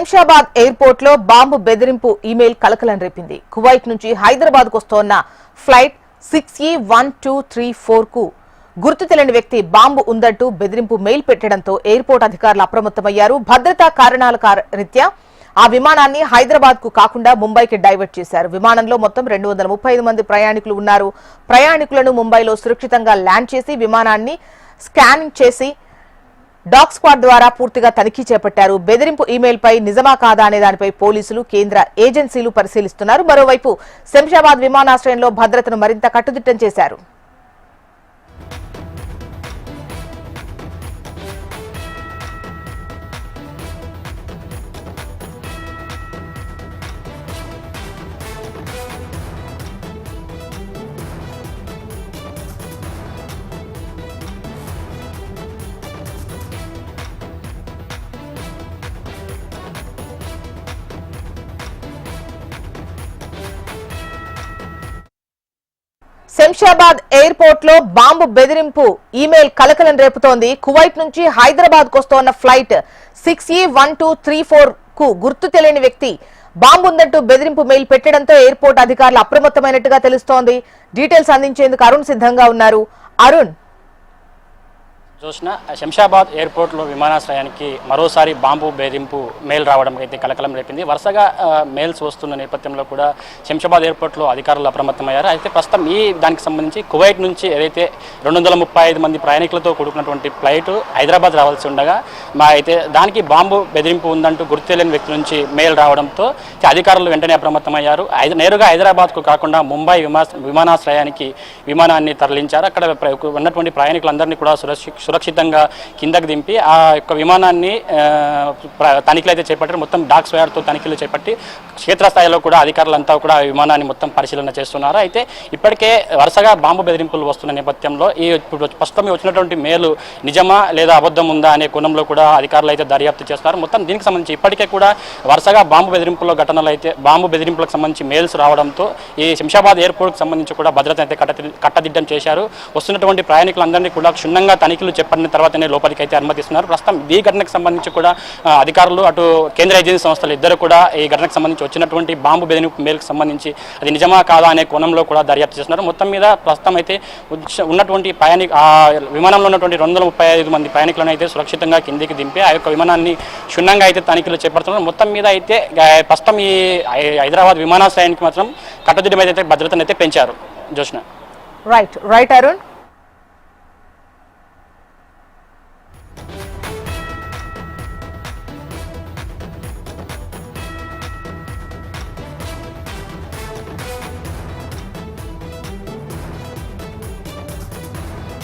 శంషాబాద్ ఎయిర్పోర్ట్లో బాంబు బెదిరింపు ఈమెయిల్ కలకలం రేపింది. కువైట్ నుంచి హైదరాబాద్కు వస్తోన్న flight six E one two three ఫోర్కు గుర్తు తెలియని వ్యక్తి బాంబు ఉందంటూ బెదిరింపు మెయిల్ పెట్టడంతో ఎయిర్పోర్ట్ అధికారులు అప్రమత్తమయ్యారు. భద్రతా కారణాల రీత్యా ఆ విమానాన్ని హైదరాబాద్కు కాకుండా ముంబైకి డైవర్ట్ చేశారు. విమానంలో మొత్తం రెండు వందల ముప్పై ఐదు మంది ప్రయాణికులు ఉన్నారు. ప్రయాణికులను ముంబైలో సురక్షితంగా ల్యాండ్ చేసి విమానాన్ని స్కానింగ్ చేసి డాగ్ స్క్వాడ్ ద్వారా పూర్తిగా తనిఖీ చేపట్టారు. బెదిరింపు ఇమెయిల్ పై నిజమా కాదా అనే దానిపై పోలీసులు కేంద్ర ఏజెన్సీలు పరిశీలిస్తున్నారు. మరోవైపు శంషాబాద్ విమానాశ్రయంలో భద్రతను మరింత కట్టుదిట్టం చేశారు. శంషాబాద్ ఎయిర్పోర్ట్లో బాంబు బెదిరింపు. ఈమెయిల్ కలకలం రేపుతోంది. కువైట్ నుంచి హైదరాబాద్ కొస్తోన్న వస్తోన్న flight six E one two three ఫోర్కు గుర్తు తెలియని వ్యక్తి బాంబు ఉందంటూ బెదిరింపు మెయిల్ పెట్టడంతో ఎయిర్పోర్ట్ అధికారులు అప్రమత్తమైనట్టుగా తెలుస్తోంది. డీటెయిల్స్ అందించేందుకు అరుణ్ సిద్ధంగా ఉన్నారు. అరుణ్ చూసిన శంషాబాద్ ఎయిర్పోర్ట్లో విమానాశ్రయానికి మరోసారి బాంబు బెదిరింపు మెయిల్ రావడం అయితే కలకలం రేపింది. వరుసగా మేల్స్ మెయిల్స్ వస్తున్న నేపథ్యంలో కూడా శంషాబాద్ ఎయిర్పోర్ట్లో అధికారులు అప్రమత్తమయ్యారు. అయితే ప్రస్తుతం ఈ దానికి సంబంధించి కువైట్ నుంచి ఏదైతే రెండు వందల ముప్పై ఐదు మంది ప్రయాణికులతో కూడుకున్నటువంటి ఫ్లైట్ హైదరాబాద్ రావాల్సి ఉండగా మా అయితే దానికి బాంబు బెదిరింపు ఉందంటూ గుర్తులేని వ్యక్తి నుంచి మెయిల్ రావడంతో అధికారులు వెంటనే అప్రమత్తమయ్యారు. నేరుగా హైదరాబాద్కు కాకుండా ముంబై విమా విమానాశ్రయానికి విమానాన్ని తరలించారు. అక్కడ ఉన్నటువంటి ప్రయాణికులందరినీ కూడా సురక్షిత సురక్షితంగా కిందకు దింపి ఆ యొక్క విమానాన్ని తనిఖీలు అయితే చేపట్టారు. మొత్తం డాక్ స్క్వాడ్తో తనిఖీలు చేపట్టి క్షేత్రస్థాయిలో కూడా అధికారులంతా కూడా విమానాన్ని మొత్తం పరిశీలన చేస్తున్నారు. అయితే ఇప్పటికే వరుసగా బాంబు బెదిరింపులు వస్తున్న నేపథ్యంలో ఈ ఇప్పుడు ప్రస్తుతం వచ్చినటువంటి మేలు నిజమా లేదా అబద్ధం ఉందా అనే కోణంలో కూడా అధికారులు అయితే దర్యాప్తు చేస్తున్నారు. మొత్తం దీనికి సంబంధించి ఇప్పటికే కూడా వరుసగా బాంబు బెదిరింపుల ఘటనలు అయితే బాంబు బెదిరింపులకు సంబంధించి మెయిల్స్ రావడంతో ఈ శంషాబాద్ ఎయిర్పోర్ట్కి సంబంధించి కూడా భద్రత అయితే కట్టదిద్దం చేశారు. వస్తున్నటువంటి ప్రయాణికులందరినీ కూడా క్షుణ్ణంగా తనిఖీలు చెప్పిన తర్వాతనే లోపలికి అయితే అనుమతిస్తున్నారు. ప్రస్తుతం ఈ ఘటనకు సంబంధించి కూడా అధికారులు అటు కేంద్ర ఏజెన్సీ సంస్థలు ఇద్దరు కూడా ఈ ఘటనకు సంబంధించి వచ్చినటువంటి బాంబు బెదిరింపు మేలుకు సంబంధించి అది నిజమా కాదా అనే కోణంలో కూడా దర్యాప్తు చేస్తున్నారు. మొత్తం మీద ప్రస్తుతం అయితే ఉన్నటువంటి ప్రయాణి ఆ విమానంలో ఉన్నటువంటి రెండు వందల ముప్పై ఐదు మంది ప్రయాణికులను అయితే సురక్షితంగా కిందికి దింపి ఆ యొక్క విమానాన్ని క్షుణ్ణంగా అయితే తనిఖీలు చేపడుతున్నారు. మొత్తం మీద అయితే ప్రస్తుతం ఈ హైదరాబాద్ విమానాశ్రయానికి మాత్రం కట్టుదిట్టం అయితే భద్రతను అయితే పెంచారు. జోష్న. Right right Arun